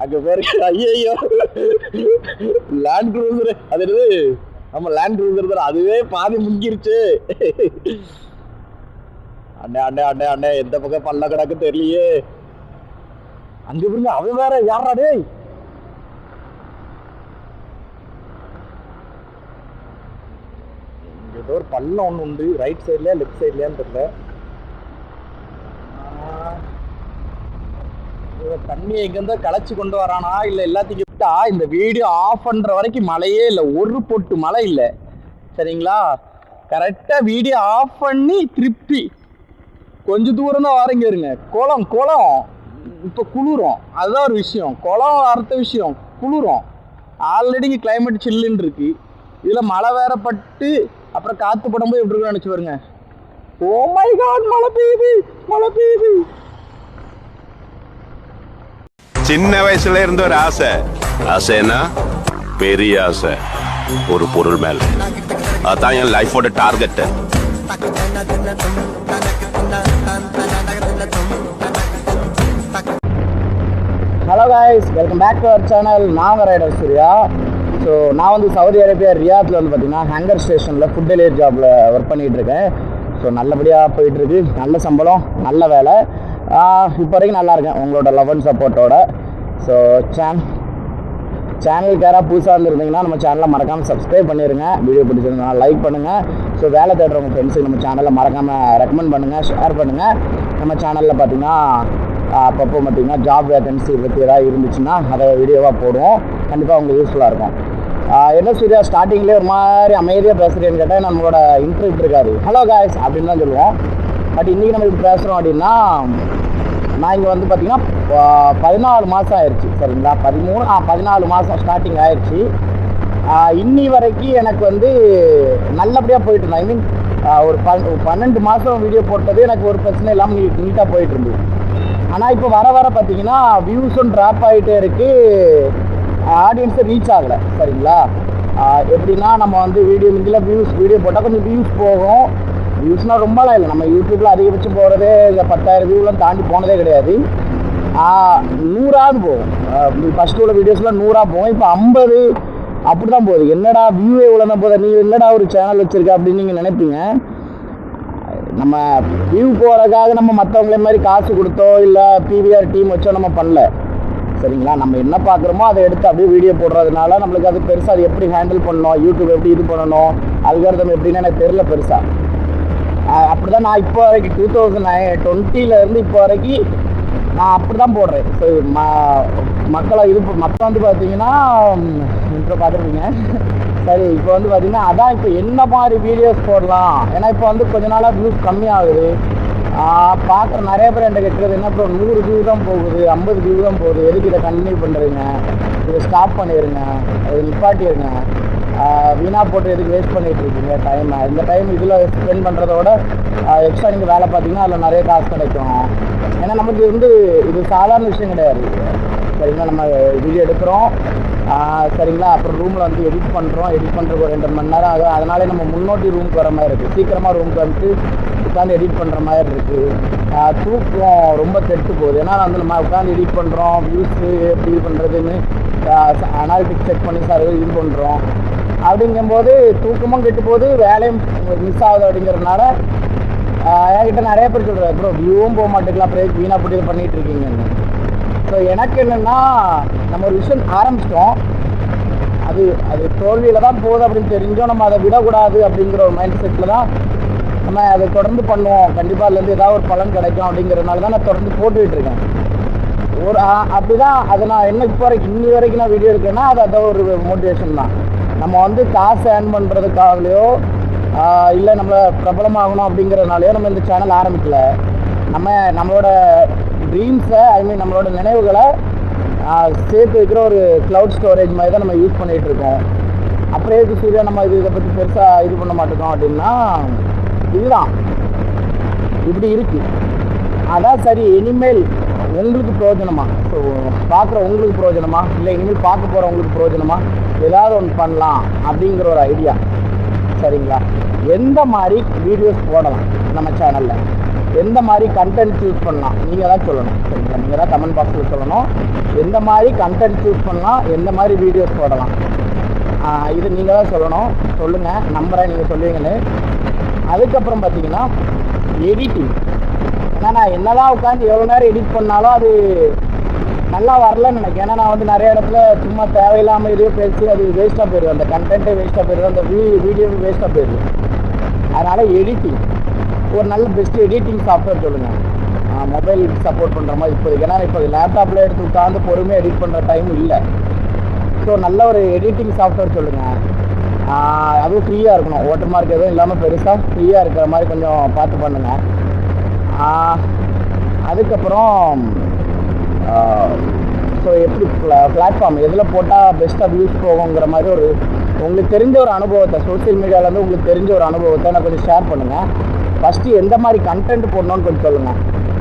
அங்கே பேரு. ஐயோ லேண்ட் க்ரூசர் அது என்னது? நம்ம லேண்ட் க்ரூசர் தான். அதுவே பாதி முங்கிருச்சு. அண்ணே அண்ணே அண்ணே அண்ணே எந்த பக்கம் பல்ல கிடக்கு தெரியலையே. அங்க பாருங்க அவன் வேற யாரா டேய்? ஏதோ ஒரு பள்ளம் ஒன்று உண்டு. ரைட் சைட்லயா லெஃப்ட் சைட்லயான்னு தெரியல ஆ, தண்ணியை தண்ணி எங்கேருந்தோ களைச்சி கொண்டு வரானா? இல்லை எல்லாத்தையும் விட்டா? இந்த வீடியோ ஆஃப் பண்ணுற வரைக்கும் மழையே இல்லை. ஒரு பொட்டு மழை இல்லை. சரிங்களா? கரெக்டாக வீடியோ ஆஃப் பண்ணி திருப்பி. கொஞ்சம் தூரம் தான் வரங்க இருங்க குளம் குளம். இப்போ குளிரும். அதுதான் ஒரு விஷயம். குளம் அடுத்த விஷயம். குளிரும். ஆல்ரெடி இங்கே கிளைமேட் சில்லுன்னு இருக்கு. இதில் மழை வேற பட்டு அப்புறம் காற்று படும்போது எப்படி இருக்குன்னு நினச்சி பாருங்க. ஓ மை காட் மழை பெய்யுது. மழை பெய்யுது. சின்ன வயசுல இருந்து ஒரு ஆசை. ஆசைன்னா பெரிய ஆசை. ஒரு பொருள் மேல. அதான் என் லைஃபோட target hello guys welcome back to our channel நான் ரைடர் சூர்யா ஸோ நான் வந்து சவுதி அரேபியா ரியாத்தில் வந்து பார்த்தீங்கன்னா ஹேங்கர் ஸ்டேஷனில் ஃபுட் டெலிவரி ஜாபில் ஒர்க் பண்ணிகிட்டு இருக்கேன். ஸோ நல்லபடியாக போயிட்டுருக்கு நல்ல சம்பளம் நல்ல வேலை. இப்போ வரைக்கும் நல்லா இருக்கேன். உங்களோட லவ் அண்ட் சப்போர்ட்டோட ஸோ சேன் சேனலுக்கு யாராவது புதுசாக இருந்திருந்தீங்கன்னா நம்ம சேனலை மறக்காமல் சப்ஸ்கிரைப் பண்ணிடுங்க வீடியோ பிடிச்சிருந்தா லைக் பண்ணுங்கள் ஸோ வேலை தேடுறவங்க ஃப்ரெண்ட்ஸுக்கு நம்ம சேனலை மறக்காமல் ரெக்கமெண்ட் பண்ணுங்கள் ஷேர் பண்ணுங்கள் நம்ம சேனலில் பார்த்தீங்கன்னா அப்பப்போ பார்த்தீங்கன்னா ஜாப் வேகன்சி பற்றி ஏதாவது இருந்துச்சுன்னா அதை வீடியோவாக போடுவோம். கண்டிப்பாக உங்களுக்கு யூஸ்ஃபுல்லாக இருக்கும். என்ன சூர்யா ஸ்டார்டிங்லேயே ஒரு மாதிரி அமைதியாக பேசுகிறேன்னு கேட்டால் நம்மளோட இன்டர்வியூ இருக்காரு ஹலோ காய்ஸ் அப்படின்னு தான் சொல்லுவோம். பட் இன்றைக்கி நம்ம இப்படி பேசுகிறோம் அப்படின்னா நான் இங்கே வந்து பார்த்தீங்கன்னா பதினாலு மாதம் ஆயிடுச்சு சரிங்களா? பதிமூணு ஆ பதினாலு மாதம் ஸ்டார்டிங் ஆயிடுச்சு இன்னி வரைக்கும் எனக்கு வந்து நல்லபடியாக போயிட்டு இருந்தேன் ஐ மீன் ஒரு பன்னெண்டு மாதம் வீடியோ போட்டது எனக்கு ஒரு பிரச்சனை இல்லாமல் நீ நீட்டாக போயிட்டு இருந்தது. ஆனால் இப்போ வர வர பார்த்தீங்கன்னா வியூஸும் ட்ராப் ஆகிட்டே இருக்குது ஆடியன்ஸை ரீச் ஆகலை. சரிங்களா? எப்படின்னா நம்ம வந்து வீடியோ முந்தில வியூஸ் வீடியோ போட்டால் கொஞ்சம் வியூஸ் போகும். வியூஸ்னால் ரொம்பலாம் இல்லை. நம்ம யூடியூப்பில் அதிகபட்சம் போகிறதே இந்த பத்தாயிரம் வியூலாம் தாண்டி போனதே கிடையாது. நூறாவது போகும். ஃபஸ்ட்டு உள்ள வீடியோஸ்லாம் நூறாக போகும். இப்போ ஐம்பது அப்படி தான் போகுது. என்னடா வியூவே இவ்வளோ தான் போதா நீ என்னடா ஒரு சேனல் வச்சுருக்க அப்படின்னு நீங்கள் நினைப்பீங்க. நம்ம வியூ போகிறதுக்காக நம்ம மற்றவங்கள மாதிரி காசு கொடுத்தோ இல்லை பிவிஆர் டீம் வச்சோ நம்ம பண்ணல. சரிங்களா? நம்ம என்ன பார்க்குறோமோ அதை எடுத்து அப்படியே வீடியோ போடுறதுனால நம்மளுக்கு அது பெருசாக அது எப்படி ஹேண்டில் பண்ணணும்? யூடியூப் எப்படி இது பண்ணணும்? அல்காரதம் எப்படின்னு எனக்கு தெரில பெருசாக அப்படி தான் நான் இப்போ வரைக்கும் டூ தௌசண்ட் நைன் டுவெண்ட்டிலேருந்து இப்போ வரைக்கும் நான் அப்படி தான் போடுறேன். ஸோ ம மக்களை இது மக்கள் வந்து பார்த்தீங்கன்னா இப்போ பார்த்துருப்பீங்க சரி இப்போ வந்து பார்த்தீங்கன்னா அதான் இப்போ என்ன மாதிரி வீடியோஸ் போடலாம்? ஏன்னா இப்போ வந்து கொஞ்ச நாளாக வியூஸ் கம்மியாகுது. பார்க்குற நிறைய பேர் என்கிட்ட கேட்குறது என்ன ப்ரோ நூறு வியூ தான் போகுது ஐம்பது வியூ தான் போகுது எதுக்கு இதை கண்டினியூ பண்ணுறீங்க இதை ஸ்டாப் பண்ணிடுங்க இதை நிப்பாட்டிடுங்க வீணாக போட்டு எதுக்கு வேஸ்ட் பண்ணிட்டு இருக்கீங்க? டைம் இந்த டைம் இதில் ஸ்பெண்ட் பண்ணுறதோட எக்ஸ்ட்ரா நீங்கள் வேலை பார்த்தீங்கன்னா அதில் நிறைய காசு கிடைக்கும். ஏன்னா நமக்கு வந்து இது சாதாரண விஷயம் கிடையாது. சரிங்களா நம்ம வீடியோ எடுக்கிறோம். சரிங்களா அப்புறம் ரூமில் வந்து எடிட் பண்ணுறோம் எடிட் பண்ணுறதுக்கு ஒரு ரெண்டு மணி நேரம் ஆகும். அதனாலே நம்ம முன்னோட்டி ரூமுக்கு வர மாதிரி இருக்குது சீக்கிரமாக ரூமுக்கு வந்துட்டு உட்காந்து எடிட் பண்ணுற மாதிரி இருக்குது தூக்கம் ரொம்ப கெட்டு போகுது. ஏன்னா வந்து நம்ம உட்காந்து எடிட் பண்ணுறோம் வியூஸு எப்படி இது பண்ணுறதுன்னு அனாலிட்டிக்ஸ் செக் பண்ணி சார் இது பண்ணுறோம் அப்படிங்கும்போது தூக்கமும் கெட்டு போகுது வேலையும் மிஸ் ஆகுது அப்படிங்கிறதுனால என்கிட்ட நிறைய பேர் சொல்கிறாரு ப்ரோ வியூவும் போக மாட்டேங்களா அப்புறம் வீணாக போட்டு இது பண்ணிட்டு இருக்கீங்கன்னு. ஸோ எனக்கு என்னென்னா நம்ம ஒரு விஷயம் ஆரம்பிச்சிட்டோம். அது அது தோல்வியில் தான் போகுது அப்படின்னு தெரிஞ்சோம் நம்ம அதை விடக்கூடாது அப்படிங்கிற ஒரு மைண்ட் செட்டில் தான் நம்ம அதை தொடர்ந்து பண்ணுவோம் கண்டிப்பாக அதுலேருந்து ஏதாவது ஒரு பலன் கிடைக்கும் அப்படிங்கிறதுனால தான் நான் தொடர்ந்து போட்டுக்கிட்டு இருக்கேன். ஒரு அப்படி அப்படிதான். அதை நான் என்ன இப்போ வரைக்கும் இன்னி வரைக்கும் நான் வீடியோ எடுக்கேன்னா அது அதான் ஒரு மோட்டிவேஷன் தான். நம்ம வந்து காசு ஏர்ன் பண்ணுறதுக்காகலையோ இல்லை நம்மளை பிரபலமாகணும் அப்படிங்கிறதுனாலையோ நம்ம இந்த சேனல் ஆரம்பிக்கல. நம்ம நம்மளோட ட்ரீம்ஸை ஐ மீன் நம்மளோட நினைவுகளை சேர்த்து வைக்கிற ஒரு க்ளவுட் ஸ்டோரேஜ் மாதிரி தான் நம்ம யூஸ் பண்ணிகிட்டு இருக்கோம். அப்புறம் எதுக்கு சூர்யா நம்ம இது இதை பற்றி பெருசாக இது பண்ண மாட்டோம் அப்படின்னா இதுதான். இப்படி இருக்கு. அதான் சரி இனிமேல் உங்களுக்கு பிரயோஜனமா? ஸோ பார்க்குற உங்களுக்கு பிரயோஜனமா? இல்லை இனிமேல் பார்க்க போகிறவங்களுக்கு பிரயோஜனமா? ஏதாவது ஒன்று பண்ணலாம் அப்படிங்கிற ஒரு ஐடியா சரிங்களா? எந்த மாதிரி வீடியோஸ் போடலாம் நம்ம சேனலில் எந்த மாதிரி கண்டென்ட் சூஸ் பண்ணலாம்? நீங்கள் தான் சொல்லணும். சரிங்களா? நீங்கள் தான் கமெண்ட் பாக்ஸில் சொல்லணும். எந்த மாதிரி கண்டென்ட் சூஸ் பண்ணலாம்? எந்த மாதிரி வீடியோஸ் போடலாம்? இது நீங்கள் தான் சொல்லணும். சொல்லுங்கள் நம்புகிறேன் நீங்கள் சொல்லுவீங்கன்னு. அதுக்கப்புறம் பார்த்தீங்கன்னா எடிட்டிங் ஏன்னா நான் என்னதான் உட்காந்து எவ்வளோ நேரம் எடிட் பண்ணாலும் அது நல்லா வரலன்னு நினைக்கிறேன். ஏன்னா நான் வந்து நிறைய இடத்துல சும்மா தேவையில்லாமல் இதே பேசி அது வேஸ்ட்டாக போயிடும் அந்த கண்டென்ட்டே வேஸ்ட்டாக போயிடும் அந்த வீ வீடியோ வேஸ்ட்டாக போயிடும் அதனால் எடிட்டிங் ஒரு நல்ல பெஸ்ட் எடிட்டிங் சாஃப்ட்வேர் சொல்லுங்கள் மொபைல் சப்போர்ட் பண்ணுற மாதிரி இப்போதைக்கு. ஏன்னா இப்போ லேப்டாப்பில் எடுத்து உட்காந்து பொறுமையாக எடிட் பண்ணுற டைம் இல்லை. ஸோ நல்ல ஒரு எடிட்டிங் சாஃப்ட்வேர் சொல்லுங்கள் அதுவும் ஃப்ரீயாக இருக்கணும். ஓட்டர் மார்க் எதுவும் இல்லாமல் பெருசாக ஃப்ரீயாக இருக்கிற மாதிரி கொஞ்சம் பார்த்து பண்ணுங்கள் அதுக்கப்புறம் ஸோ எப்படி பிளாட்ஃபார்ம் எதில் போட்டால் பெஸ்ட்டாக வியூஸ் போகுங்கிற மாதிரி ஒரு உங்களுக்கு தெரிஞ்ச ஒரு அனுபவத்தை சோஷியல் மீடியாவிலேருந்து உங்களுக்கு தெரிஞ்ச ஒரு அனுபவத்தை நான் கொஞ்சம் ஷேர் பண்ணுங்கள் ஃபஸ்ட்டு எந்த மாதிரி கண்டென்ட் போடணும்னு கொஞ்சம் சொல்லுங்கள்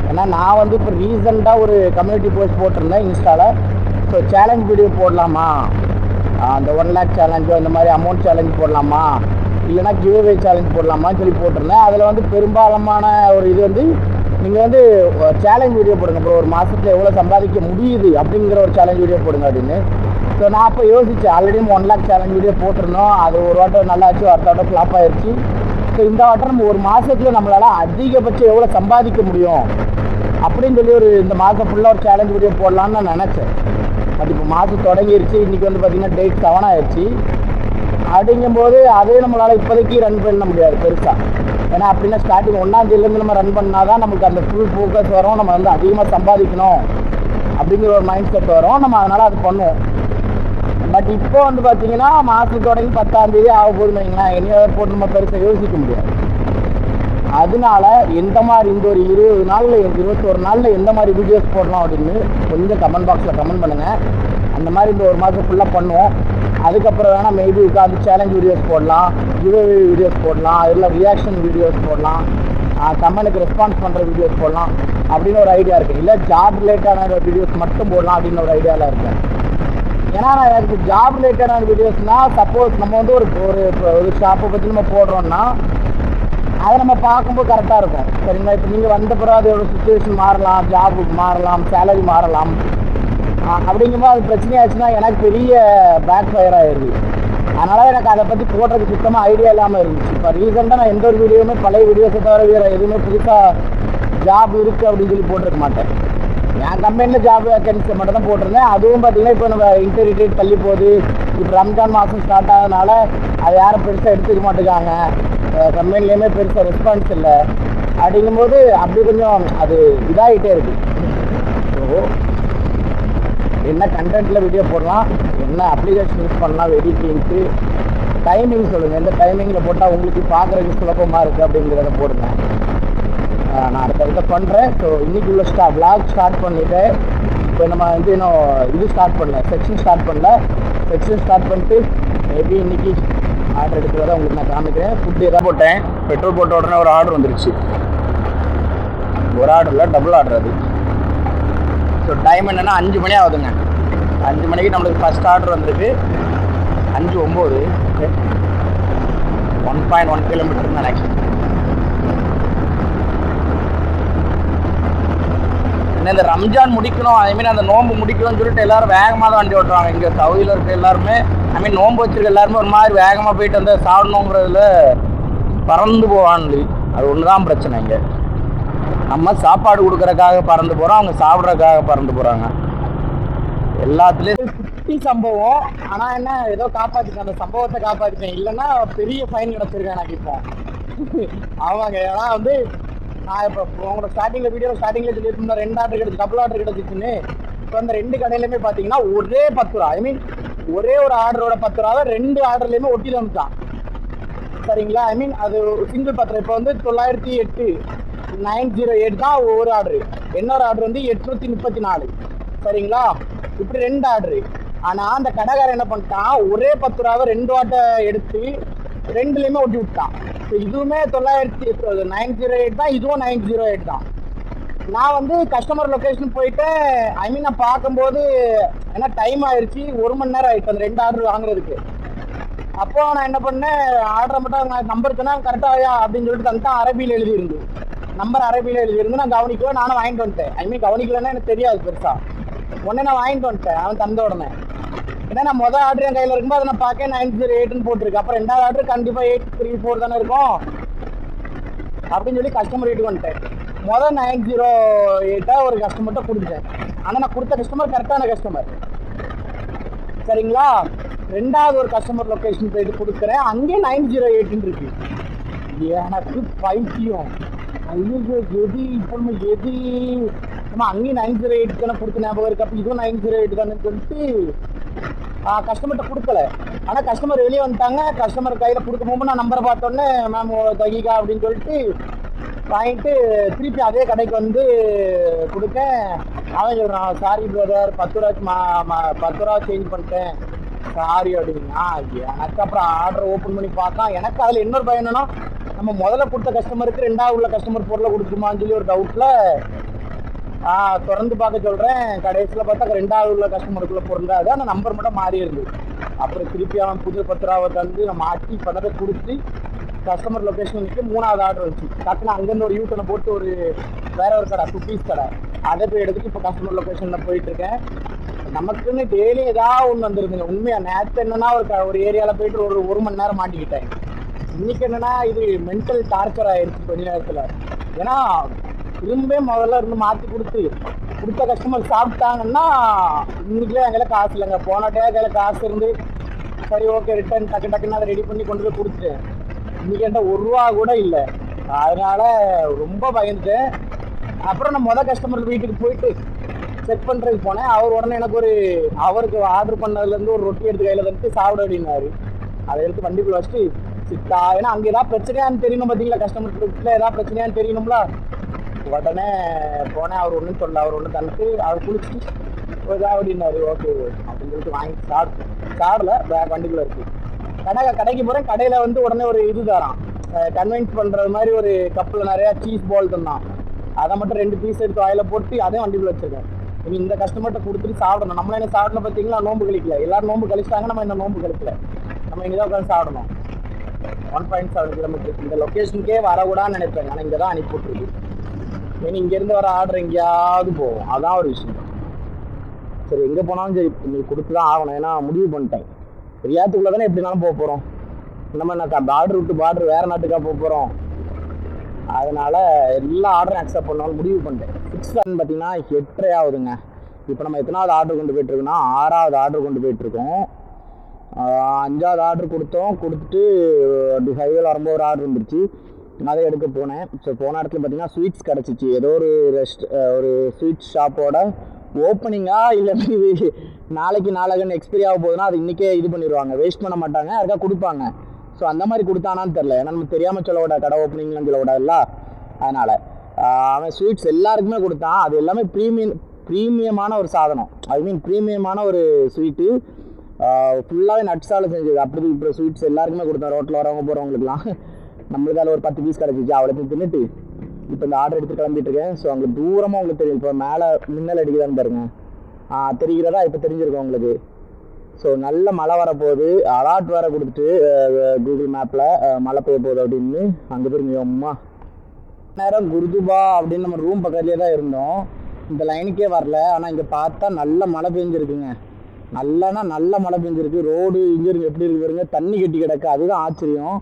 ஏன்னா நான் வந்து இப்போ ரீசெண்டாக ஒரு கம்யூனிட்டி போஸ்ட் போட்டிருந்தேன் இன்ஸ்டாவில் ஸோ சேலஞ்ச் வீடியோ போடலாமா? அந்த ஒன் லேக் சேலஞ்சோ இந்த மாதிரி அமௌண்ட் சேலஞ்ச் போடலாமா? இல்லைனா கிவ்வே சேலஞ்ச் போடலாமான்னு சொல்லி போட்டிருந்தேன். அதில் வந்து பெரும்பாலான ஒரு இது வந்து நீங்கள் வந்து சேலஞ்ச் வீடியோ போடுங்க ப்ரோ ஒரு மாதத்தில் எவ்வளோ சம்பாதிக்க முடியுது அப்படிங்கிற ஒரு சேலஞ்ச் வீடியோ போடுங்க அப்படின்னு. ஸோ நான் அப்போ யோசித்தேன் already one lakh challenge video போட்டிருந்தோம். அது ஒரு வாட்டம் நல்லாச்சு அடுத்த வாட்டம் ஃப்ளாப் ஆயிடுச்சு ஸோ இந்த வாட்டம் நம்ம ஒரு மாதத்தில் நம்மளால் அதிகபட்சம் எவ்வளோ சம்பாதிக்க முடியும்? அப்படின்னு சொல்லி ஒரு இந்த மாதம் ஃபுல்லாக ஒரு சேலஞ்ச் வீடியோ போடலான்னு நான் நினச்சேன். பட் இப்போ மாதம் தொடங்கிருச்சு. இன்றைக்கி வந்து பார்த்திங்கன்னா டேட் செவன் ஆயிடுச்சு அப்படிங்கும்போது அதே நம்மளால் இப்போதைக்கு ரன் பண்ண முடியாது பெருசாக ஏன்னா அப்படின்னா ஸ்டார்டிங் ஒன்றாந்தேதியிலேருந்து நம்ம ரன் பண்ணால் தான் நமக்கு அந்த ஃபுல் ஃபோக்கஸ் வரும். நம்ம வந்து அதிகமாக சம்பாதிக்கணும் அப்படிங்கிற ஒரு மைண்ட் செட் வரும். நம்ம அதனால் அது பண்ணுவோம். பட் இப்போ வந்து பார்த்தீங்கன்னா மாதம் தொடங்கி பத்தாம் தேதி ஆக போகுதுன்னு வைங்களேன். இனியாவது போட்டு நம்ம பெருசாக யோசிக்க முடியாது. அதனால எந்த மாதிரி இந்த ஒரு இருபது நாளில் இருபத்தோரு நாளில் எந்த மாதிரி வீடியோஸ் போடலாம் அப்படின்னு கொஞ்சம் கமெண்ட் பாக்ஸில் கமெண்ட் பண்ணுங்கள் அந்த மாதிரி இந்த ஒரு மாதம் ஃபுல்லாக பண்ணுவோம். அதுக்கப்புறம் வேணால் மேபி உட்காந்து சேலஞ்ச் வீடியோஸ் போடலாம் கிவ்அவே வீடியோஸ் போடலாம் அதில் ரியாக்ஷன் வீடியோஸ் போடலாம் கமெண்ட்டுக்கு ரெஸ்பான்ஸ் பண்ணுற வீடியோஸ் போடலாம் அப்படின்னு ஒரு ஐடியா இருக்குது இல்லை ஜாப் ரிலேட்டடான வீடியோஸ் மட்டும் போடலாம் அப்படின்னு ஒரு ஐடியாவில் இருக்கேன். ஏன்னா நான் எனக்கு ஜாப் ரிலேட்டடான வீடியோஸ்னால் சப்போஸ் நம்ம வந்து ஒரு ஒரு ஒரு ஷாப்பை பற்றி நம்ம போடுறோன்னா அதை நம்ம பார்க்கும்போது கரெக்டாக இருக்கும். சரிங்களா? இப்போ நீங்கள் வந்த பிறகு அதோட சுச்சுவேஷன் மாறலாம் ஜாப் மாறலாம் சேலரி மாறலாம். அப்படிங்கும்போது அது பிரச்சனையாச்சுன்னா எனக்கு பெரிய பேக் ஃபயர் ஆயிடுது அதனால் எனக்கு அதை பற்றி போடுறதுக்கு சுத்தமாக ஐடியா இல்லாமல் இருந்துச்சு. இப்போ ரீசெண்டாக நான் எந்த ஒரு வீடியோவுமே பழைய வீடியோஸை தவிர வேறு எதுவுமே புதுசாக ஜாப் இருக்குது அப்படின்னு சொல்லி போட்டிருக்க மாட்டேன். என் கம்பெனியில் ஜாப் வேக்கன்சி மட்டும் தான் போட்டிருந்தேன். அதுவும் பார்த்தீங்கன்னா இப்போ நம்ம இன்டர்வியூ டேட் தள்ளி போகுது. இப்போ ரம்ஜான் மாதம் ஸ்டார்ட் ஆகிறதுனால அதை யாரும் பெருசாக எடுத்துக்க மாட்டேங்காங்க. கம்பெனிலேயுமே பெருசாக ரெஸ்பான்ஸ் இல்லை. அப்படிங்கும்போது அப்படி கொஞ்சம் அது இதாகிட்டே இருக்கு. ஸோ என்ன கண்டென்ட்டில் வீடியோ போடலாம் என்ன அப்ளிகேஷன் யூஸ் பண்ணலாம் எடிட்டிங்க்கு டைமிங் சொல்லுங்கள் எந்த டைமிங்கில் போட்டால் உங்களுக்கு பார்க்குறதுக்கு சுலபமாக இருக்குது அப்படிங்கிறத போடுங்க. நான் அடுத்த அடுத்த பண்ணுறேன் ஸோ இன்றைக்கி உள்ள ஸ்டா விளாக் ஸ்டார்ட் பண்ணிவிட்டு இப்போ நம்ம வந்து இன்னும் இது ஸ்டார்ட் பண்ணல செக்ஷன் ஸ்டார்ட் பண்ணல. செக்ஷன் ஸ்டார்ட் பண்ணிட்டு மேபி இன்னைக்கு ஆர்டர் எடுத்து வர உங்களுக்கு நான் காமிக்கிறேன். ஃபுட்டு எதாவது போட்டேன். பெட்ரோல் போட்ட உடனே ஒரு ஆர்டர் வந்துருச்சு. ஒரு ஆர்டர் இல்லை டபுள் ஆர்டர் அது. ஸோ டைம் என்னென்னா அஞ்சு மணி ஆகுதுங்க. அஞ்சு மணிக்கு நம்மளுக்கு ஃபஸ்ட் ஆர்டர் வந்திருக்கு. அஞ்சு ஒம்பது. ஒன் பாயிண்ட் ஒன் கிலோமீட்டர் நினைக்கிறேன் இந்த ரம்ஜான் முடிக்கணும் ஐ மீன் அந்த நோன்பு முடிக்கணும்னு சொல்லிட்டு எல்லாரும் வேகமாக தான் வண்டி ஓட்டுறாங்க. இங்கே சவுதியில் இருக்க எல்லாருமே ஐ மீன் நோன்பு வச்சிருக்க எல்லாருமே ஒரு மாதிரி வேகமாக போயிட்டு அந்த சாப்பிடணுங்கிறதுல பறந்து போவான்லி அது ஒன்று தான் பிரச்சனை இங்கே. நம்ம சாப்பாடு கொடுக்குறக்காக பறந்து போகிறோம் அவங்க சாப்பிட்றதுக்காக பறந்து போகிறாங்க எல்லாத்துலேயும் குட்டி சம்பவம். ஆனால் என்ன ஏதோ காப்பாற்றிட்டேன் அந்த சம்பவத்தை காப்பாற்றிட்டேன் இல்லைன்னா பெரிய ஃபைன் கிடச்சிருக்கேன் எனக்கு இப்போ. ஆமாங்க ஏன்னா வந்து நான் இப்போ உங்களோட ஸ்டார்டிங்கில் வீடியோ ஸ்டார்டிங்கில் சொல்லியிருந்தேன் ரெண்டு ஆர்டர் கிடச்சி டபுள் ஆர்டர் கிடச்சிச்சுன்னு இப்போ அந்த ரெண்டு கடையிலுமே பார்த்தீங்கன்னா ஒரே பத்து ரூபா ஐ மீன் ஒரே ஒரு ஆர்டரோட பத்து ரூபாவை ரெண்டு ஆர்டர்லையுமே ஒட்டி வந்துட்டான். சரிங்களா? ஐ மீன் அது சிங்கிள் பத்திரம் இப்போ வந்து தொள்ளாயிரத்தி எட்டு நைன் ஜீரோ எயிட் தான் ஒரு ஆர்டரு இன்னொரு ஆர்டர் வந்து எட்நூத்தி முப்பத்தி நாலு. சரிங்களா? இப்படி ரெண்டு ஆர்டரு ஆனால் அந்த கடைக்காரன் என்ன பண்ணிட்டான்? ஒரே பத்து ரூபாவை ரெண்டு வாட்டை எடுத்து ரெண்டுலேயுமே ஒட்டி விட்டான். இதுவுமே தொள்ளாயிரத்தி நைன் ஜீரோ எயிட் தான் இதுவும் நைன் ஜீரோ எயிட் தான். நான் வந்து கஸ்டமர் லொக்கேஷன் போயிட்டு ஐ மீன் நான் பார்க்கும்போது ஏன்னா டைம் ஆயிடுச்சு ஒரு மணி நேரம் ஆயிடுச்சு அந்த ரெண்டு ஆர்டர் வாங்குறதுக்கு. அப்போ நான் என்ன பண்ணேன் ஆர்டரை மட்டும் நான் நம்பர் சொன்னால் கரெக்டாக அப்படின்னு சொல்லிட்டு தந்துட்டான் அரபியில் எழுதியிருந்து நம்பர் அரபியில் எழுதியிருந்து நான் கவனிக்கல நானும் வாங்கிட்டு வந்துட்டேன். ஐ மீன் கவனிக்கலன்னா எனக்கு தெரியாது பெருசாக உடனே நான் வாங்கிட்டு வந்துட்டேன் அவன் தந்த உடனே. ஏன்னா நான் மொதல் ஆர்டர் என் கையில் இருக்கும்போது அதை நான் பார்க்க நைன் ஜீரோ எயிட்னு போட்டிருக்கு. அப்புறம் ரெண்டாவது ஆர்டர் கண்டிப்பாக எயிட் த்ரீ ஃபோர் தானே இருக்கும். அப்படின்னு சொல்லி கஸ்டமர் வீட்டுக்கு வந்துட்டேன். மொதல் நைன் ஜீரோ எயிட்டாக ஒரு கஸ்டமர்கிட்ட கொடுத்துட்டேன். ஆனால் நான் கொடுத்த கஸ்டமர் கரெக்டான கஸ்டமர் சரிங்களா? ரெண்டாவது ஒரு கஸ்டமர் லொக்கேஷன் போயிட்டு கொடுக்குறேன். அங்கேயே நைன் ஜீரோ எயிட்னு இருக்கு. எனக்கு பைத்தியம். ஐயோ எது இப்போ எது. நம்ம அங்கேயும் நைன் ஜீரோ எயிட் தானே கொடுத்த ஞாபகம் இருக்கு. அப்போ இதுவும் நைன் ஜீரோ எயிட் தானே சொல்லிட்டு கஸ்டமர்கிட்ட கொடுக்கல. ஆனால் கஸ்டமர் வெளியே வந்துட்டாங்க. கஸ்டமர் கையில் கொடுக்கும்போது நான் நம்பரை பார்த்தோன்னே மேம் தகிகா அப்படின்னு சொல்லிட்டு வாங்கிட்டு திருப்பி அதே கடைக்கு வந்து கொடுக்க அவன் சொல்கிறான் சாரி பிரதர் பத்து ரூபாய்க்கு மா மா- பத்து ரூபா சேஞ்ச் பண்ணிட்டேன். சாரி அப்படின்னா. எனக்கு அப்புறம் ஆர்டர் ஓப்பன் பண்ணி பார்த்தான் எனக்கு அதில் இன்னொரு பயம் என்னன்னா நம்ம முதல்ல கொடுத்த கஸ்டமருக்கு ரெண்டாவது உள்ள கஸ்டமர் பொருளை கொடுத்துருமான்னு சொல்லி ஒரு டவுட்டில் திறந்து பார்க்க சொல்கிறேன் கடைசியில் பார்த்தா ரெண்டாவது உள்ள கஸ்டமருக்குள்ளே பொருள் அது அந்த நம்பர் மட்டும் மாறி இருந்தது. அப்புறம் திருப்பி அவன் புது பத்திராவை தந்து நம்ம ஆட்டி பணத்தை கொடுத்து கஸ்டமர் லொக்கேஷனுக்கு மூணாவது ஆர்டர் வந்துச்சு. டக்குனு அங்கேருந்து ஒரு யூட்டனை போட்டு ஒரு வேற ஒரு கடை குக்கீஸ் கடை. அதை போய் எடுத்துட்டு இப்போ கஸ்டமர் லொக்கேஷனில் போயிட்டு இருக்கேன். நமக்குன்னு டெய்லி ஏதாவது ஒன்று வந்துருதுங்க உண்மையாக நேற்று என்னன்னா ஒரு க- ஒரு ஏரியாவில் போயிட்டு ஒரு ஒரு மணி நேரம் மாட்டிக்கிட்டேன். இன்னைக்கு என்னன்னா இது மென்டல் டார்ச்சர் ஆயிடுச்சு கொஞ்ச நேரத்தில். ஏன்னா திரும்ப முதல்ல இருந்து மாற்றி கொடுத்து கொடுத்த கஸ்டமர் சாப்பிட்டாங்கன்னா இன்னைக்கே எங்களை காசு இல்லைங்க. போன டே கையில் காசு இருந்து சரி ஓகே ரிட்டர்ன் டக்கு டக்குன்னு அதை ரெடி பண்ணி கொண்டு போய் கொடுத்துட்டேன். இன்னைக்கு என்கிட்ட ஒரு ரூபா கூட இல்லை. அதனால் ரொம்ப பயந்துட்டேன். அப்புறம் நான் மொதல் கஸ்டமர் வீட்டுக்கு போயிட்டு செக் பண்ணுறதுக்கு போனேன். அவர் உடனே எனக்கு ஒரு அவருக்கு ஆர்டர் பண்ணதுலேருந்து ஒரு ரொட்டி எடுத்து கையில் தந்துட்டு சாப்பிட அப்படின்னாரு. அதை எடுத்து வண்டிக்குள்ள வச்சுட்டு சித்தா ஏன்னா அங்கே ஏதாவது பிரச்சனையான்னு தெரியணும் பார்த்தீங்களா கஸ்டமர் வீட்டில் ஏதாவது பிரச்சனையான்னு தெரியணும்ல? உடனே போனேன் அவர் ஒன்றும் சொல்ல அவர் ஒன்று தந்துட்டு அவர் குளிச்சுட்டு இதா அப்படின்னாரு. ஓகே அப்படின்னு சொல்லிட்டு வாங்கி சாப்பிட்டு சாப்பிடல. பேக் வண்டிக்குள்ள இருக்கு. கடை கடைக்கு போகிறேன் கடையில் வந்து உடனே ஒரு இது தரான். கன்வின்ஸ் பண்ணுறது மாதிரி ஒரு கப்பில் நிறையா சீஸ் பால் தந்தான். அதை மட்டும் ரெண்டு பீஸ் எடுத்து வாயில் போட்டு அதையும் வண்டிக்குள்ள வச்சிருக்கேன். இனி இந்த கஸ்டமர்கிட்ட கொடுத்துட்டு சாப்பிடணும். நம்மள என்ன சாப்பிடணும் பார்த்தீங்களா? நோம்பு கழிக்கல. எல்லாரும் நோம்பு கழிச்சிட்டாங்க நம்ம இந்த நோம்பு கழிக்கல? நம்ம இங்கே தான் உட்காந்து சாப்பிடணும். ஒன் பாயிண்ட் செவன் கிலோமீட்டர் இந்த லொக்கேஷனுக்கே வரக்கூடாதுன்னு நினைப்பேன். ஆனால் இங்கே தான் அனுப்பி விட்ருக்கு ஏன்னா இங்கேருந்து வர ஆர்டர் எங்கேயாவது போகும். அதான் ஒரு விஷயம். சரி எங்கே போனாலும் சரி இன்னைக்கு கொடுத்து தான் ஆகணும். ஏன்னா முடிவு பண்ணிட்டேன். ரியாத்துக்குள்ளே தானே எப்படினாலும் போக போகிறோம் நம்ம என்ன பார்டர் விட்டு பார்டர் வேறு நாட்டுக்காக போக போகிறோம் அதனால் எல்லா ஆர்டரும் அக்செப்ட் பண்ணாலும் முடிவு பண்ணிட்டேன். ஃபிக்ஸ் பார்த்தீங்கன்னா எட்டரை ஆகுதுங்க. இப்போ நம்ம எத்தனாவது ஆர்டர் கொண்டு போயிட்டுருக்கோன்னா ஆறாவது ஆர்டர் கொண்டு போயிட்டுருக்கோம் அஞ்சாவது ஆர்டர் கொடுத்தோம். கொடுத்துட்டு அப்படி ஹைவேல வரும்போது ஒரு ஆர்டர் வந்துருச்சு. நகை எடுக்க போனேன். ஸோ போன இடத்துல பார்த்தீங்கன்னா ஸ்வீட்ஸ் கிடச்சிச்சு. ஏதோ ஒரு ரெஸ்ட் ஒரு ஸ்வீட் ஷாப்போட ஓப்பனிங்கா இல்லை இது நாளைக்கு நாளகன் எக்ஸ்பைரி ஆக போகுதுன்னா அது இன்றைக்கே இது பண்ணிடுவாங்க வேஸ்ட் பண்ண மாட்டாங்க. அதுக்காக கொடுப்பாங்க. ஸோ அந்த மாதிரி கொடுத்தானான்னு தெரில ஏன்னா நம்ம தெரியாமல் சொல்லக்கூடா கடை ஓப்பனிங்லாம் சொல்லக்கூடாதுல்ல அதனால் அவன் ஸ்வீட்ஸ் எல்லாருக்குமே கொடுத்தான். அது எல்லாமே ப்ரீமியம் ப்ரீமியமான ஒரு சாதனம். ஐ மீன் ப்ரீமியமான ஒரு ஸ்வீட்டு ஃபுல்லாகவே நட்ஸால் செஞ்சது. அப்படி இப்போ ஸ்வீட்ஸ் எல்லாருக்குமே கொடுத்தேன். ரோட்டில் வரவங்க போகிறவங்களுக்குலாம் நம்மளுக்கு அதில் ஒரு பத்து பீஸ் கிடச்சிச்சு. அவ்வளோ தின்னுட்டு இப்போ இந்த ஆர்டர் எடுத்து கிளம்பிட்டு இருக்கேன். ஸோ அங்கே தூரமாக உங்களுக்கு தெரியும். இப்போ மேலே மின்னல் அடிக்குதான்னு பாருங்க. ஆ, தெரிகிறதா? இப்போ தெரிஞ்சிருக்கும் உங்களுக்கு. ஸோ நல்ல மழை வரப்போகுது. அலாட் வேறு கொடுத்துட்டு கூகுள் மேப்பில் மழை பெய்ய போகுது அப்படின்னு. அங்கே போய் அம்மா. நேரம் குருதுபா அப்படின்னு நம்ம ரூம் பக்கத்துலேயே தான் இருந்தோம். இந்த லைனுக்கே வரல. ஆனால் இங்கே பார்த்தா நல்ல மழை பெஞ்சிருக்குங்க. நல்லனா நல்ல மழை பெஞ்சிருக்கு. ரோடு இங்கே இருக்கு எப்படி இருக்கு பாருங்க? தண்ணி கட்டி கிடக்கு. அதுதான் ஆச்சரியம்.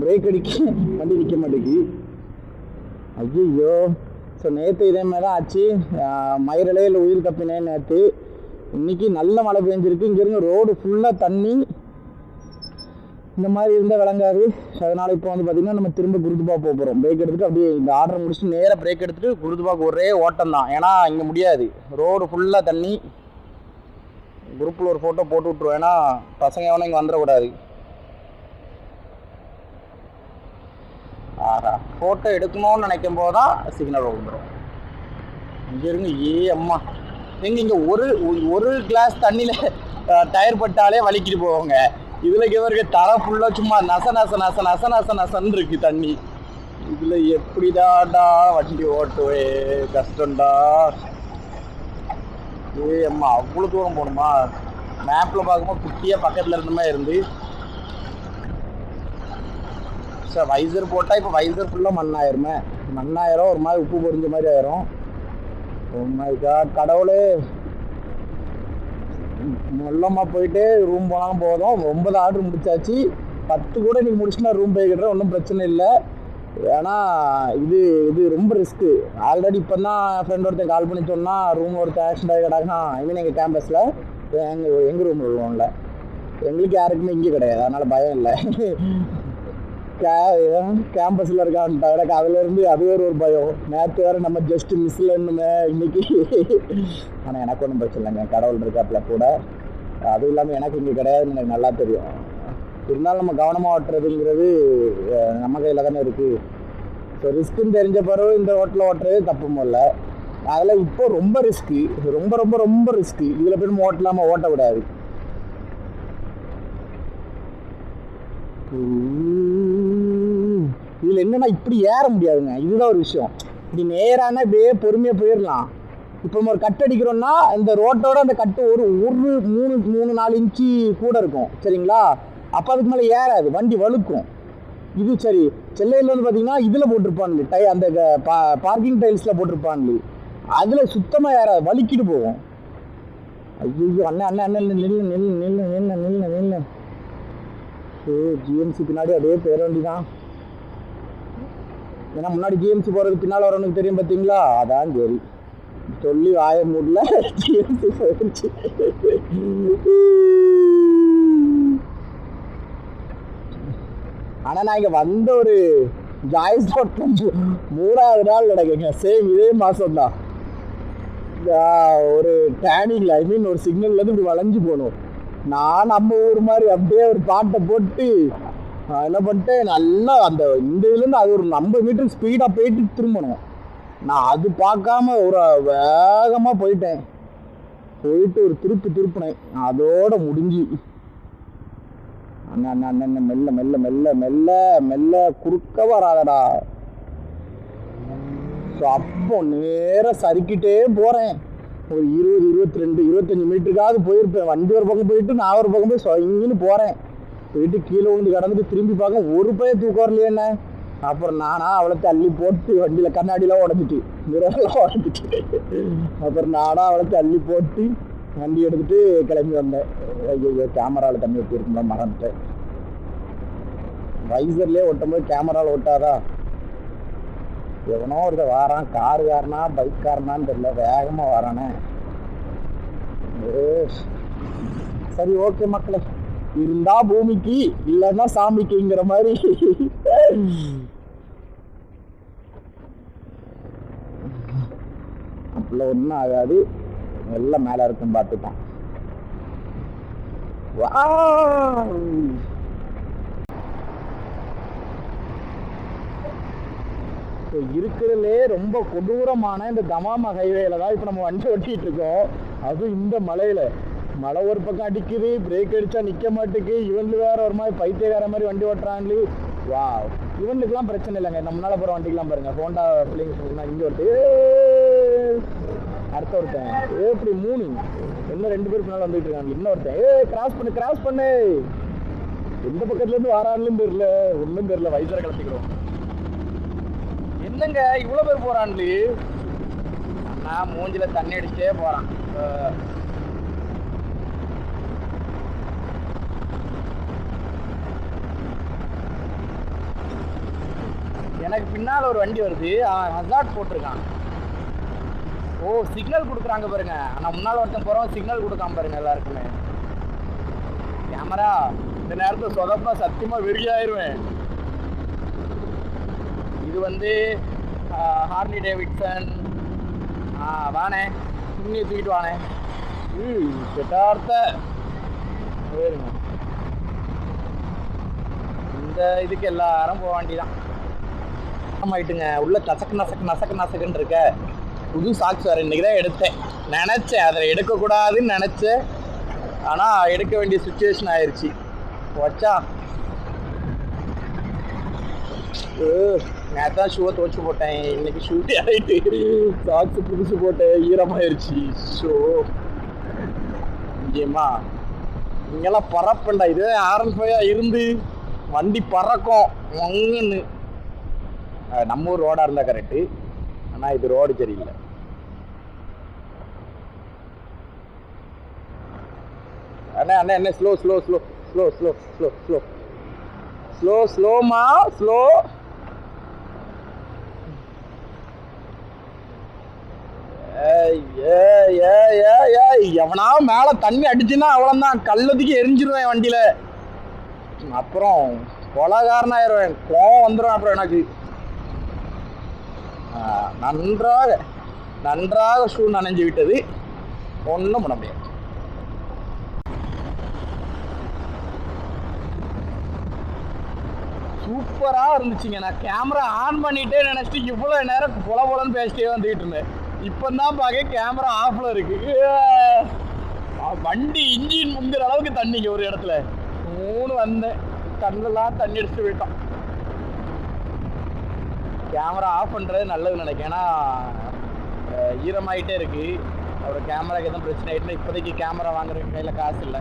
பிரேக் அடிக்க வண்டி நிற்க மாட்டேங்கி ஐயோ ஸோ நேற்று இதே மாதிரி தான் ஆச்சு மயிரலையில் உயிர் தப்பினேன் நேற்று இன்னைக்கு நல்ல மழை பெஞ்சிருக்கு. இங்கே ரோடு ஃபுல்லாக தண்ணி. இந்த மாதிரி இருந்தால் விளங்காது. அதனால் இப்போ வந்து பார்த்திங்கன்னா நம்ம திரும்ப குருதுபா போக போகிறோம் பிரேக் எடுத்துட்டு அப்படியே இந்த ஆர்டர் முடிச்சுட்டு நேராக பிரேக் எடுத்துட்டு குருதுபாக்கு ஒரே ஓட்டம் தான். ஏன்னா இங்கே முடியாது. ரோடு ஃபுல்லாக தண்ணி. குரூப்பில் ஒரு ஃபோட்டோ போட்டு விட்ருவோம் ஏன்னா பசங்க எவனும் இங்கே வந்துடக்கூடாது. ஆஹா ஃபோட்டோ எடுக்கணும்னு நினைக்கும் போது தான் சிக்னல் விழுந்துடும் இங்கே இருங்க ஏ அம்மா. எங்க இங்கே ஒரு ஒரு கிளாஸ் தண்ணியில் டயர் பட்டாலே வலிக்கிட்டு போவாங்க இதில் இவருக்கு தர ஃபுல்லாக சும்மா நச நச நச நச நச நசன்னு இருக்கு தண்ணி. இதில் எப்படிதாடா வண்டி ஓட்டுவே? கஷ்டம்டா. ஏ அம்மா அவ்வளோ தூரம் போகணுமா? மேப்பில் பார்க்கும்போது குட்டியாக பக்கத்தில் இருந்த மாதிரி இருந்து சார் வைசர் போட்டால் இப்போ வைசர் ஃபுல்லாக மண்ணாயிருமே. மண்ணாயிரம் ஒரு மாதிரி உப்பு பொறிஞ்ச மாதிரி ஆயிரும். Oh கடவுளே. மொல்லமாக போயிட்டு ரூம் போனாலும் போதும். ஒன்பது ஆர்டர் முடிச்சாச்சு. பத்து கூட நீங்கள் முடிச்சுனா ரூம் போய்கிட்ட ஒன்றும் பிரச்சனை இல்லை. ஏன்னா இது இது ரொம்ப ரிஸ்க்கு ஆல்ரெடி இப்போ தான் ஃப்ரெண்ட் ஒருத்தன் கால் பண்ணி சொன்னால் ரூம் ஒருத்தன் ஆக்சிடென்ட் ஆகி கிடக்கான் ஐ மீன் எங்கள் கேம்பஸில் எங்கள் எங்கள் ரூம் ரூமில் எங்களுக்கு யாருக்குமே இங்கே கிடையாது. அதனால் பயம் இல்லை. கேம்பஸில் இருக்கான்ட்டா எனக்கு அதுலேருந்து அது வேறு ஒரு பயம். நேற்று வேறு நம்ம ஜஸ்ட் மிஸ்ஸில் இருந்துமே இன்னைக்கு ஆனால் எனக்கு ஒன்றும் பிரச்சனை இல்லைங்க. கடவுள் இருக்காப்புல கூட. அதுவும் இல்லாமல் எனக்கு இங்கே கிடையாதுன்னு எனக்கு நல்லா தெரியும். இருந்தாலும் நம்ம கவனமாக ஓட்டுறதுங்கிறது நம்ம கையில் தானே இருக்குது ஸோ ரிஸ்க்குன்னு தெரிஞ்ச பிறகு இந்த ஹோட்டலில் ஓட்டுறது தப்பு இல்லை. அதில் இப்போ ரொம்ப ரிஸ்க்கு ரொம்ப ரொம்ப ரொம்ப ரிஸ்க்கு இதில் போய் நம்ம ஓட்டலாமல் ஓட்டக்கூடாது இதில் என்னென்னா இப்படி ஏற முடியாதுங்க. இதுதான் ஒரு விஷயம். இப்படி நேரான இப்படியே பொறுமையாக போயிடலாம் இப்போ நம்ம ஒரு கட் அடிக்கிறோம்னா இந்த ரோட்டோட அந்த கட்டு ஒரு ஒரு மூணு மூணு நாலு இன்ச்சு கூட இருக்கும். சரிங்களா? அப்போ அதுக்கு மேலே ஏறாது. வண்டி வழுக்கும். இது சரி. சென்னையில் வந்து பார்த்தீங்கன்னா இதில் போட்டிருப்பான்லி டை அந்த க- பா பார்க்கிங் டைல்ஸில் போட்டிருப்பான்லி அதில் சுத்தமாக ஏறாது. வலிக்கிட்டு போகும். ஐயோ அண்ணன் அண்ணன் அண்ணன் நில்லு நில்லு நில்லு நில்லு நில்லு நில்லு ஓ ஜிஎம்சி பின்னாடி அதே பேர வண்டி தான் ஏன்னா முன்னாடி ஜிஎம்சி போகிறது பின்னால் வரவனுக்கு தெரியும் பார்த்தீங்களா அதான் சரி. சொல்லி வாய முடியல ஜிஎம்சி போயிடுச்சு. ஆனால் நான் இங்கே வந்த ஒரு ஜாய்ஸ் போட்டம் மூணாவது நாள் நடக்குங்க. சேம் இதே மாதம் தான். ஒரு டேனிங்கில் ஐ மீன் ஒரு சிக்னல்லேருந்து இப்படி வளைஞ்சு போகணும் நான் நம்ம ஊர் மாதிரி அப்படியே ஒரு பாட்டை போட்டு என்ன பண்ணிட்டேன் நல்லா அந்த இந்த இதுலேருந்து அது ஒரு ஐம்பது மீட்டர் ஸ்பீடாக போயிட்டு திரும்பணும். நான் அது பார்க்காம ஒரு வேகமாக போயிட்டேன். போயிட்டு ஒரு திருப்பு திருப்பினேன். அதோட முடிஞ்சு. அண்ணா அண்ணா அண்ணா அண்ணா, மெல்ல மெல்ல மெல்ல மெல்ல மெல்ல குறுக்க வராதடா. ஸோ அப்போ நேராக சறுக்கிட்டே போகிறேன் ஒரு இருபது இருபத்தி ரெண்டு இருபத்தஞ்சி மீட்டருக்காவது போயிருப்பேன். வண்டி ஒரு பக்கம் போயிட்டு நான் ஒரு பக்கம் போய் சொங்கின்னு போகிறேன் போயிட்டு கீழே விழுந்து கடந்துட்டு திரும்பி பார்க்க ஒரு பைய தூக்கம் வரலையே என்ன? அப்புறம் நானா அவளை தள்ளி போட்டு வண்டியில் கண்ணாடிலாம் உடஞ்சிட்டு மிரரெல்லாம் உடஞ்சிட்டு அப்புறம் நானா அவளை தள்ளி போட்டு வண்டி எடுத்துட்டு கிளம்பி வந்தேன். ஐயோ கேமராவில் தண்ணி ஊற்றி இருக்கும்போது மறந்துட்டேன். வைசர்லேயே ஓட்டும்போது கேமராவில் ஓட்டாதா எவனோ ஒருத்த வாரான் காரு காரனா பைக் காரனான்னு தெரியல வேகமாக வரானே. சரி ஓகே மக்களே. இருந்தா பூமிக்கு இல்லைன்னா சாமிக்குங்கிற மாதிரி. அப்படிலாம் ஒன்றும் ஆகாது. எல்லாம் மேலே இருக்கும் பார்த்துட்டான் Wow! இருக்கிறதுலே ரொம்ப கொடூரமான இந்த தமாமா ஹைவேல தான் இப்போ நம்ம வண்டி ஓட்டிகிட்டு இருக்கோம். அதுவும் இந்த மலையில். மழை ஒரு பக்கம் அடிக்குது பிரேக் அடித்தா நிற்க மாட்டேக்கு இவனுக்கு வேற ஒரு மாதிரி பைத்தியக்கார மாதிரி வண்டி ஓட்டுறாங்களு. வா இவனுக்குலாம் பிரச்சனை இல்லைங்க. நம்ம முன்னால் போகிற வண்டிக்கெலாம் பாருங்க. ஹோண்டா பிள்ளைங்க இங்கே ஒருத்தர் அடுத்த ஒருத்தன். ஏ இப்படி மூணு. இன்னும் ரெண்டு பேர் பின்னால் வந்துட்டு இருக்காங்க. இன்னொருத்தன் ஏ கிராஸ் பண்ணு கிராஸ் பண்ணு. எந்த பக்கத்துலேருந்து வாரான்னு தெரியல. ஒன்றும் தெரியல. வயசாக கிளப்பிக்கிறோம் என்னங்க இவ்வளோ பேர் போறான்லி நான் மூஞ்சில தண்ணி அடிச்சே போறான். எனக்கு பின்னால் ஒரு வண்டி வருது. அவன் ஹசார்ட் போட்டிருக்கான். ஓ சிக்னல் கொடுக்குறாங்க பாருங்க. ஆனால் முன்னால் ஒருத்தன் போகிறோம் சிக்னல் கொடுக்காம பாருங்க எல்லாருக்குமே. கேமரா இந்த நேரத்தில் சொதப்பா சத்தியமாக வெறியாயிருவேன். இது வந்து ஹார்லி டேவிட்சன் ஆ வானே துணியை தூக்கிட்டு வானே கெட்டார்த்த வேறுங்க இந்த இதுக்கு எல்லாரும் போக வேண்டிதான் ஆயிட்டுங்க உள்ள நசக்கு நசக்கு நசக்கு நசக்குன்னு இருக்க புது சாக்ஸ் வேறு இன்றைக்கி தான் எடுத்தேன். நினச்சேன் அதில் எடுக்கக்கூடாதுன்னு நினச்சேன். ஆனால் எடுக்க வேண்டிய சுச்சுவேஷன் ஆயிடுச்சு வச்சா நேற்று தான் ஷூவை துவச்சி போட்டேன். இன்னைக்கு ஷூட்டி ஆகிட்டு சாக்ஸ் புதுசு போட்டேன். ஈரமாயிருச்சு. ஷோ. இங்கேம்மா. இங்கெல்லாம் பறப்பண்டா இது ஆரன் ஃபைவாக இருந்து வண்டி பறக்கும். மங்குன்னு. நம்ம ஊர் ரோடாக இருந்தால் கரெக்டு ஆனால் இது ரோடு சரியில்லை. அண்ணா அண்ணா என்ன slow slow slow slow slow slow slow slow ஸ்லோமா slow ஏய், எவனா மேல தண்ணி அடிச்சுன்னா அவ்வளவுதான். கல்லத்துக்கு எரிஞ்சிருவேன் வண்டியில. அப்புறம் கொலகாரனாயிருவேன் கோவம் வந்துடும் அப்புறம் எனக்கு. நன்றாக நன்றாக ஷூ நனைஞ்சு விட்டது. ஒன்றும் பண்ண முடியாது. சூப்பராக இருந்துச்சுங்க. நான் கேமரா ஆன் பண்ணிட்டே நினச்சிட்டு இவ்வளோ நேரம் புல புலன்னு பேசிட்டே வந்துகிட்டு இருந்தேன். இப்போ தான் பார்க்க கேமரா ஆஃபில் இருக்குது வண்டி இன்ஜின் முங்குற அளவுக்கு தண்ணிங்க ஒரு இடத்துல. மூணு வந்தேன். கண்ணெல்லாம் தண்ணி அடிச்சுட்டு போயிட்டோம் கேமரா ஆஃப் பண்ணுறது நல்லதுன்னு நினைக்கும் ஏன்னா ஈரமாயிட்டே இருக்குது அப்புறம் கேமராக்கு எதுவும் பிரச்சனை ஆகிட்டுனா இப்போதைக்கு கேமரா வாங்குறதுக்கு கையில் காசு இல்லை.